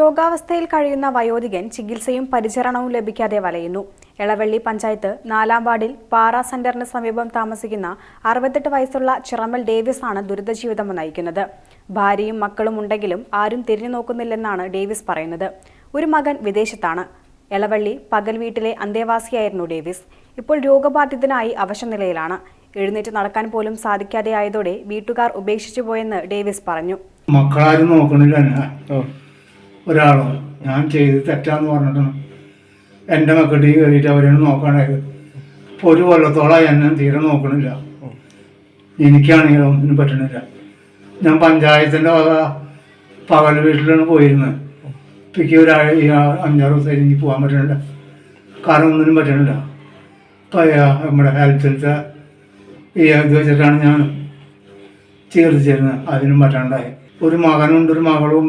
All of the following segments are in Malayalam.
രോഗാവസ്ഥയിൽ കഴിയുന്ന വയോധികൻ ചികിത്സയും പരിചരണവും ലഭിക്കാതെ വലയുന്നു. എളവള്ളി പഞ്ചായത്ത് നാലാം വാർഡിൽ പാറ സെന്ററിന് സമീപം താമസിക്കുന്ന അറുപത്തെട്ട് വയസ്സുള്ള ചിറമൽ ഡേവിസ് ആണ് ദുരിതജീവിതം നയിക്കുന്നത്. ഭാര്യയും മക്കളും ഉണ്ടെങ്കിലും ആരും തിരിഞ്ഞു നോക്കുന്നില്ലെന്നാണ് ഡേവിസ് പറയുന്നത്. ഒരു മകൻ വിദേശത്താണ്. എളവള്ളി പകൽ വീട്ടിലെ അന്തേവാസിയായിരുന്നു ഡേവിസ്. ഇപ്പോൾ രോഗബാധിതനായി അവശനിലയിലാണ്. എഴുന്നേറ്റ് നടക്കാൻ പോലും സാധിക്കാതെ ആയതോടെ വീട്ടുകാർ ഉപേക്ഷിച്ചു പോയെന്ന് ഡേവിസ് പറഞ്ഞു. മക്കളാരും നോക്കണില്ല ഒരാളോ? ഞാൻ ചെയ്ത് തെറ്റാന്ന് പറഞ്ഞിട്ടാണ് എന്റെ മക്കളുടെ കയറിയിട്ട് അവരെയാണ് നോക്കാണ്ടായത്. ഇപ്പോൾ ഒരു കൊല്ലത്തോളം എന്നെ തീരെ നോക്കണില്ല. എനിക്കാണെങ്കിലും ഒന്നിനും പറ്റണില്ല. ഞാൻ പഞ്ചായത്തിന്റെ വക പകൽ വീട്ടിലാണ് പോയിരുന്നത്. പിക്ക് ഒരു ആഴ് ഈ അഞ്ചാറ് ദിവസം എനിക്ക് പോകാൻ പറ്റണില്ല. കാരണം ഒന്നിനും പറ്റണില്ല. ഇപ്പം നമ്മുടെ ഹെൽത്തിലത്തെ ഈ ഇത് വെച്ചിട്ടാണ് ഞാൻ ചികിത്സിച്ചിരുന്നത്. അതിനും പറ്റാണ്ടായി. ഒരു മകനുണ്ട് ഒരു മകളും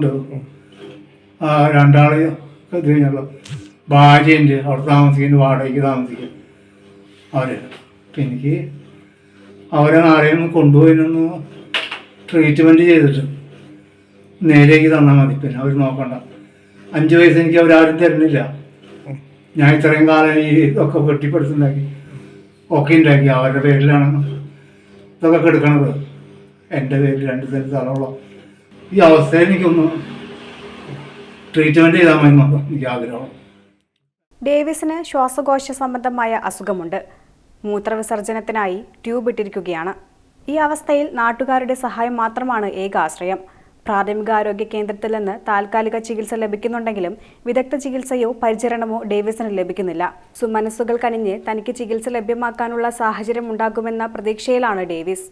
രണ്ടാൾ ഇത് കഴിഞ്ഞല്ലോ ഭാര്യയുണ്ട് അവിടെ താമസിക്കുന്നു വാടകയ്ക്ക് താമസിക്കും അവർ എനിക്ക് അവരെ ആരെയും കൊണ്ടുപോയിനൊന്ന് ട്രീറ്റ്മെന്റ് ചെയ്തിട്ട് നേരേക്ക് തന്നാൽ മതി. പിന്നെ അവർ നോക്കണ്ട. അഞ്ച് വയസ്സ് എനിക്ക് അവരാരും തരുന്നില്ല. ഞാൻ ഇത്രയും കാലം ഈ ഇതൊക്കെ കെട്ടിപ്പടുത്തുണ്ടാക്കി ഒക്കെ ഉണ്ടാക്കി. അവരുടെ പേരിലാണ് ഇതൊക്കെ കെടുക്കണത്. എന്റെ പേരിൽ രണ്ട് തരം സ്ഥലമുള്ള ഈ അവസ്ഥയിൽ എനിക്കൊന്ന് ട്രീറ്റ്മെന്റ് ചെയ്താൽ മതി എനിക്ക് ആഗ്രഹം. ഡേവിസിന് ശ്വാസകോശ സംബന്ധമായ അസുഖമുണ്ട്. മൂത്രവിസർജനത്തിനായി ട്യൂബ് ഇട്ടിരിക്കുകയാണ്. ഈ അവസ്ഥയിൽ നാട്ടുകാരുടെ സഹായം മാത്രമാണ് ഏക ആശ്രയം. പ്രാഥമിക ആരോഗ്യ കേന്ദ്രത്തിൽ നിന്ന് താൽക്കാലിക ചികിത്സ ലഭിക്കുന്നുണ്ടെങ്കിലും വിദഗ്ധ ചികിത്സയോ പരിചരണമോ ഡേവിസിന് ലഭിക്കുന്നില്ല. സുമനസ്സുകൾ കനിഞ്ഞ് തനിക്ക് ചികിത്സ ലഭ്യമാക്കാനുള്ള സാഹചര്യം ഉണ്ടാകുമെന്ന പ്രതീക്ഷയിലാണ് ഡേവിസ്.